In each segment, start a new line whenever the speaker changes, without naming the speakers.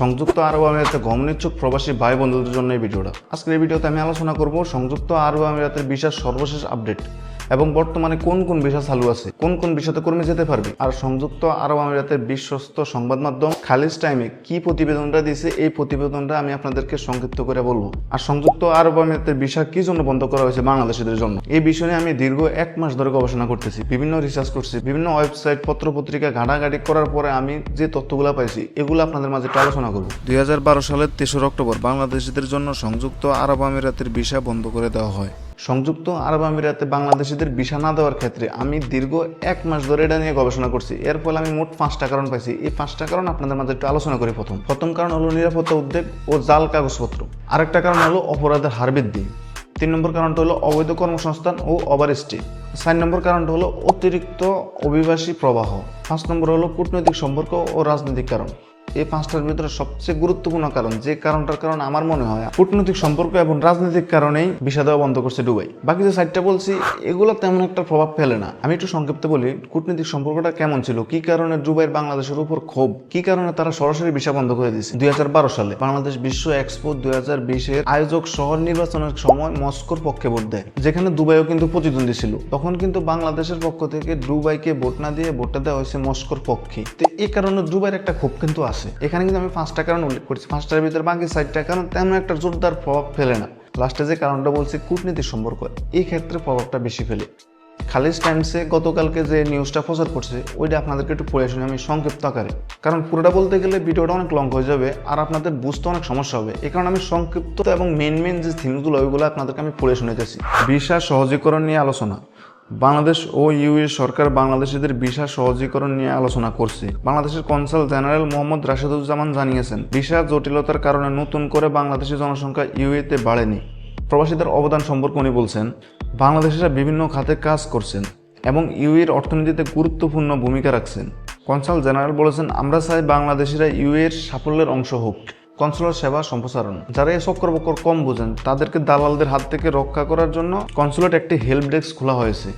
সংযুক্ত আরব আমিরাতে গমন ইচ্ছুক প্রবাসী ভাই বন্ধুদের জন্য এই ভিডিওটা। আজকের এই ভিডিওতে আমি আলোচনা করব সংযুক্ত আরব আমিরাতের ভিসার সর্বশেষ আপডেট। এবং বর্তমানে কোন কোন ভিসা চালু আছে? কোন কোন ভিসাতে কর্মী যেতে পারবে? আর সংযুক্ত আরব আমিরাতের বিশ্বস্ত সংবাদ মাধ্যম খালিজ টাইমে কি প্রতিবেদনটা দিয়েছে? এই প্রতিবেদনটা আমি আপনাদেরকে সংক্ষিপ্ত করে বলব। আর সংযুক্ত আরব আমিরাতের ভিসা কি জন্য বন্ধ করা হয়েছে বাংলাদেশিদের জন্য? এই বিষয়ে নিয়ে আমি দীর্ঘ এক মাস ধরে গবেষণা করতেছি, বিভিন্ন রিসার্চ করছি, বিভিন্ন ওয়েবসাইট পত্র পত্রিকা ঘাটাঘাটি করার পরে আমি যে তথ্যগুলো পাইছি, এগুলো আপনাদের মাঝে আলোচনা করব। দুই হাজার বারো সালের তেসরা অক্টোবর বাংলাদেশিদের জন্য সংযুক্ত আরব আমিরাতের ভিসা বন্ধ করে দেওয়া হয়। সংযুক্ত আরব আমিরাতে বাংলাদেশিদের ভিসা না দেওয়ার ক্ষেত্রে আমি দীর্ঘ এক মাস ধরে এটা নিয়ে গবেষণা করছি। এর ফলে আমি মোট পাঁচটা কারণ পাইছি। এই পাঁচটা কারণ আপনাদের মাঝে একটু আলোচনা করি প্রথম। প্রথম কারণ হলো নিরাপত্তা উদ্বেগ ও জাল কাগজপত্র। আরেকটা কারণ হলো অপরাধের হার বৃদ্ধি। তিন নম্বর কারণটা হলো অবৈধ কর্মসংস্থান ও ওভারস্টে চার নম্বর কারণটা হলো অতিরিক্ত অভিবাসী প্রবাহ। পাঁচ নম্বর হলো কূটনৈতিক সম্পর্ক ও রাজনৈতিক কারণ। এই পাঁচটার ভিতরে সবচেয়ে গুরুত্বপূর্ণ কারণ, যে কারণটার কারণ আমার মনে হয় কূটনৈতিক সম্পর্ক এবং রাজনৈতিক কারণেই ভিসা দেওয়া বন্ধ করছে দুবাই। বাকি যে সাইডটা বলছি, এগুলো তেমন একটা প্রভাব ফেলে না। আমি একটু সংক্ষিপ্ত বলি, কূটনৈতিক সম্পর্কটা কেমন ছিল? কি কারণে দুবাইয়ের বাংলাদেশের উপর ক্ষোভ? কি কারণে তারা সরাসরি ভিসা বন্ধ করে দিয়েছে? দুই সালে বাংলাদেশ বিশ্ব এক্সপো দুই হাজার বিশের আয়োজক শহর নির্বাচনের সময় মস্কোর পক্ষে ভোট দেয়, যেখানে দুবাইও কিন্তু প্রতিদ্বন্দ্বী ছিল। তখন কিন্তু বাংলাদেশের পক্ষ থেকে দুবাইকে ভোট না দিয়ে ভোটটা দেওয়া হয়েছে মস্কোর পক্ষে। তো এই কারণে দুবাইয়ের একটা ক্ষোভ কিন্তু আছে। এখানে কিন্তু আমি পাঁচটা কারণ উল্লেখ করছি। পাঁচটার ভিতরে বাকি সাইডটা কারণ তেমন একটা জোরদার প্রভাব ফেলে না। লাস্টে যে কারণটা বলছি, কূটনীতির সম্পর্ক। এই ক্ষেত্রে প্রভাবটা বেশি ফেলে। খালিজ টাইমসে গতকালকে যে নিউজটা প্রচার করছে, ওইটা আপনাদেরকে একটু পড়ে শুনি আমি সংক্ষিপ্ত আকারে। কারণ পুরোটা বলতে গেলে ভিডিওটা অনেক লং হয়ে যাবে আর আপনাদের বুঝতে অনেক সমস্যা হবে। এই কারণে আমি সংক্ষিপ্ত এবং মেন মেন যে থিমগুলো ওইগুলো আপনাদেরকে আমি পড়ে শুনেতেছি ভিসা সহজীকরণ নিয়ে আলোচনা। বাংলাদেশ ও ইউএ সরকার বাংলাদেশিদের ভিসা সহজীকরণ নিয়ে আলোচনা করছে। বাংলাদেশের কনসাল জেনারেল মোহাম্মদ রাশেদুজ্জামান জানিয়েছেন, ভিসা জটিলতার কারণে নতুন করে বাংলাদেশি জনসংখ্যা ইউএতে বাড়েনি। প্রবাসীদের অবদান সম্পর্কে উনি বলছেন, বাংলাদেশিরা বিভিন্ন খাতে কাজ করছেন এবং ইউএর অর্থনীতিতে গুরুত্বপূর্ণ ভূমিকা রাখছেন। কনসাল জেনারেল বলেছেন, আমরা চাই বাংলাদেশিরা ইউএর সাফল্যের অংশ হোক। কনসুলার সেবা সম্প্রসারণ। যারা এই চক্র বক্কর কম বোঝেন, তাদেরকে দালালদের হাত থেকে রক্ষা করার জন্য কনসুলেট একটি হেল্প ডেস্ক খোলা হয়েছে,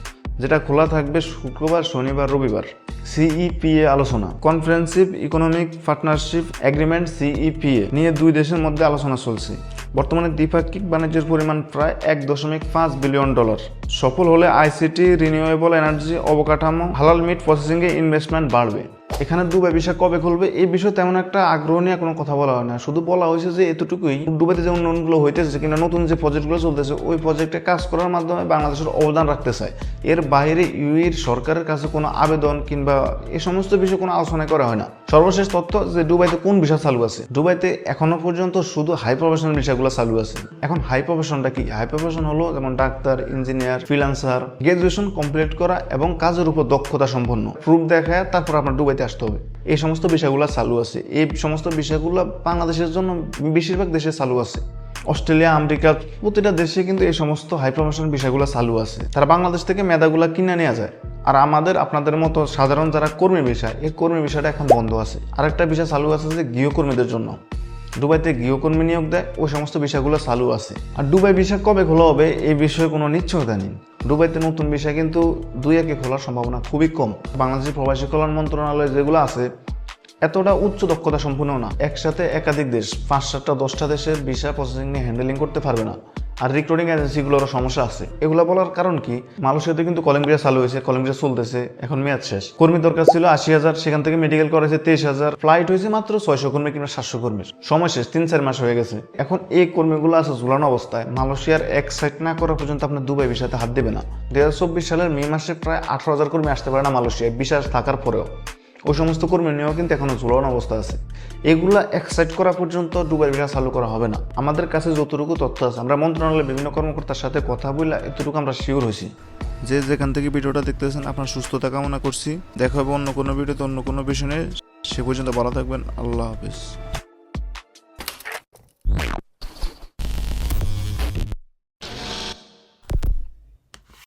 যেটা খোলা থাকবে শুক্রবার, শনিবার, রবিবার। সিইপিএ আলোচনা। Comprehensive economic partnership agreement CEPA নিয়ে দুই দেশের মধ্যে আলোচনা চলছে। বর্তমানে দ্বিপাক্ষিক বাণিজ্যের পরিমাণ প্রায় এক দশমিক পাঁচ বিলিয়ন ডলার। সফল হলে আইসিটি রিনিউয়েবল এনার্জি অবকাঠামো, হালাল মিট প্রসেসিংয়ে ইনভেস্টমেন্ট বাড়বে। এখানে দুবাই বিষয় কবে খুলবে, এই বিষয়ে তেমন একটা আগ্রহ নিয়ে কোনো কথা বলা হয় না। শুধু বলা হয়েছে যে এতটুকুই দুবাইতে যে উন্নয়নগুলো হইতেছে কিংবা নতুন যে প্রজেক্টগুলো চলতেছে, ওই প্রজেক্টে কাজ করার মাধ্যমে বাংলাদেশের অবদান রাখতে চায়। এর বাইরে ইউএর সরকারের কাছে কোনো আবেদন কিংবা এই সমস্ত বিষয়ে কোনো আলোচনা করা হয় না। সর্বশেষ তথ্য যে দুবাইতে কোন বিষয় চালু আছে? দুবাইতে এখনও পর্যন্ত শুধু হাই প্রফেশনাল বিষয়গুলো চালু আছে। এখন হাই প্রফেশনটা কি? হাই প্রফেশন হলো যেমন doctor engineer freelancer graduation complete করা এবং কাজের উপর দক্ষতা সম্পন্ন। প্রুফ দেখায় তারপর আপনার দুবাইতে আসতে হবে। এই সমস্ত বিষয়গুলো চালু আছে। এই সমস্ত বিষয়গুলো বাংলাদেশের জন্য বেশিরভাগ দেশে চালু আছে। অস্ট্রেলিয়া, আমেরিকা, প্রতিটা দেশে কিন্তু এই সমস্ত হাই প্রমোশন বিষয়গুলো চালু আছে। তারা বাংলাদেশ থেকে মেধাগুলো কিনে নেওয়া যায়। আর আমাদের, আপনাদের মতো সাধারণ যারা কর্মী বিষয়, এই কর্মী বিষয়টা এখন বন্ধ আছে। আরেকটা বিষয় চালু আছে যে গৃহকর্মীদের জন্য। দুবাইতে গৃহকর্মী নিয়োগ দেয়? ওই সমস্ত বিষয়গুলো চালু আছে। আর দুবাই বিষয় কবে খোলা হবে, এই বিষয়ে কোনো নিশ্চয়তা নেই। দুবাইতে নতুন বিষয় কিন্তু দুই একে খোলার সম্ভাবনা খুবই কম। বাংলাদেশের প্রবাসী কল্যাণ মন্ত্রণালয় যেগুলো আছে, এতটা উচ্চ দক্ষতা সম্পূর্ণ না। একসাথে একাধিক দেশ পাঁচ সাতটা দশটা দেশের ভিসা প্রসেসিং নিয়ে হ্যান্ডেলিং করতে পারবে না। আর রিক্রুটিং এজেন্সিগুলোরও সমস্যা আছে। এগুলো বলার কারণ কি? মালয়েশিয়াতে কিন্তু কলিং ভিসা চালু হয়েছে, কলিং ভিসা চলতেছে, এখন মেয়াদ শেষ। কর্মী দরকার ছিল আশি হাজার, সেখান থেকে মেডিকেল করেছে তেইশ হাজার। ফ্লাইট হয়েছে মাত্র ছয়শো কর্মী কিংবা সাতশো কর্মীর। সময় শেষ, তিন, চার মাস হয়ে গেছে। এখন এই কর্মীগুলো আছে ঝুলানো অবস্থায়। মালয়েশিয়ার এক সাইড না করা পর্যন্ত আপনার দুবাই ভিসাতে হাত দেবে না। দু হাজার চব্বিশ সালের মে মাসে প্রায় আঠারো হাজার কর্মী আসতে পারে না মালয়েশিয়ায় বিশ্বাস থাকার পরেও। ওই সমস্ত কর্মী নিয়েও কিন্তু এখনও ঝুলানো অবস্থা আছে। এগুলা এক্সাইট করা পর্যন্ত ডুবের ভিসা চালু করা হবে না। আমাদের কাছে যতটুকু তথ্য আছে, আমরা মন্ত্রণালয়ের বিভিন্ন কর্মকর্তার সাথে কথা বলে এতটুকু আমরা শিওর হয়েছি। যে যেখান থেকে ভিডিওটা দেখতেছেন, আপনার সুস্থতা কামনা করছি। দেখা হবে অন্য কোনো ভিডিওতে অন্য কোনো বিষয় নিয়ে। সে পর্যন্ত ভালো থাকবেন। আল্লাহ হাফিজ।